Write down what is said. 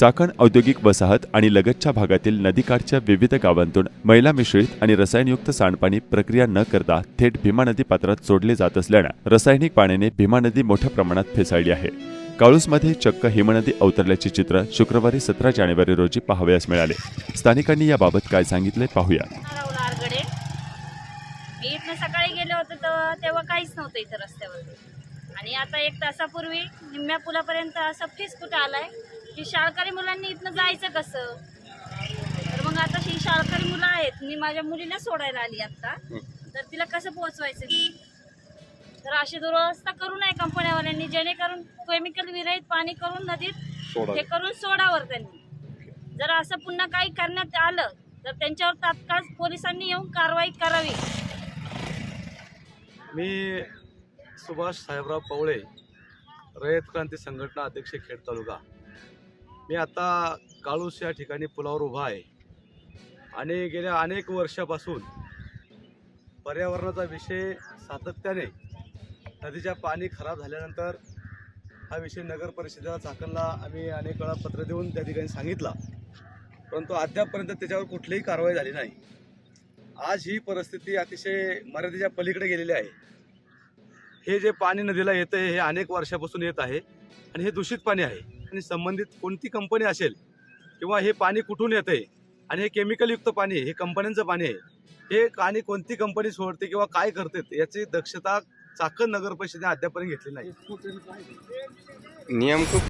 चाकण औद्योगिक वसाहत आणि लगतच्या भागातील नदीकाठच्या विविध गावांतून मैला मिश्रित आणि रसायनयुक्त सांडपाणी प्रक्रिया न करता थेट भीमा नदी पात्रात सोडले जात असल्यानं रासायनिक पाण्याने भीमा नदी मोठ्या प्रमाणात फेसाळली आहे. काळूसमध्ये चक्क हिमनदी अवतरल्याचे चित्र शुक्रवारी सतरा जानेवारी रोजी पाहावयास मिळाले. स्थानिकांनी याबाबत काय सांगितले पाहूया. मी इथनं सकाळी गेले होते तेव्हा काहीच नव्हतं इथं रस्त्यावर आणि आता एक तासापूर्वी निम्म्या पुलापर्यंत असं फिसकुट आलाय? की शाळकरी मुलांनी इथनं जायचं कसं? तर मग आता ही शाळकरी मुलं आहेत. मी माझ्या मुलीला सोडायला आली आता. तर तिला कसं पोहोचवायचं मी? तर अशी दुरवस्था करू नये कंपन्यावाल्यांनी. जेणेकरून केमिकल विरहित पाणी करून नदीत हे करून सोडावर त्यांनी. जर असं पुन्हा काही करण्यात आलं तर त्यांच्यावर तात्काळ पोलिसांनी येऊन कारवाई करावी. मी सुभाष साहेबराव पवळे रयत क्रांती संघटना अध्यक्ष खेड तालुका. मी आता काळूस या ठिकाणी पुलावर उभा आहे. आणि गेल्या अनेक वर्षापासून पर्यावरणाचा विषय सातत्याने नदीच्या पाणी खराब झाल्यानंतर हा विषय नगर परिषदेला चाकणला आम्ही अनेक वेळा पत्र देऊन त्या ठिकाणी सांगितला. परंतु अद्यापपर्यंत त्याच्यावर कुठलीही कारवाई झाली नाही. आज ही परिस्थिती अतिशय मर्यादेच्या पलीकडे गेलेली आहे. हे जे पाणी नदीला येतं हे अनेक वर्षापासून येत आहे आणि हे दूषित पाणी आहे. आणि संबंधित कोणती कंपनी असेल किंवा हे पाणी कुठून येतं आहे आणि हे केमिकलयुक्त पाणी आहे हे कंपन्यांचं पाणी आहे हे आणि कोणती कंपनी सोडते किंवा काय करते याची दक्षता चाकण नगर परिषदेने अद्यापर्यंत घेतली नाही. नियम खूप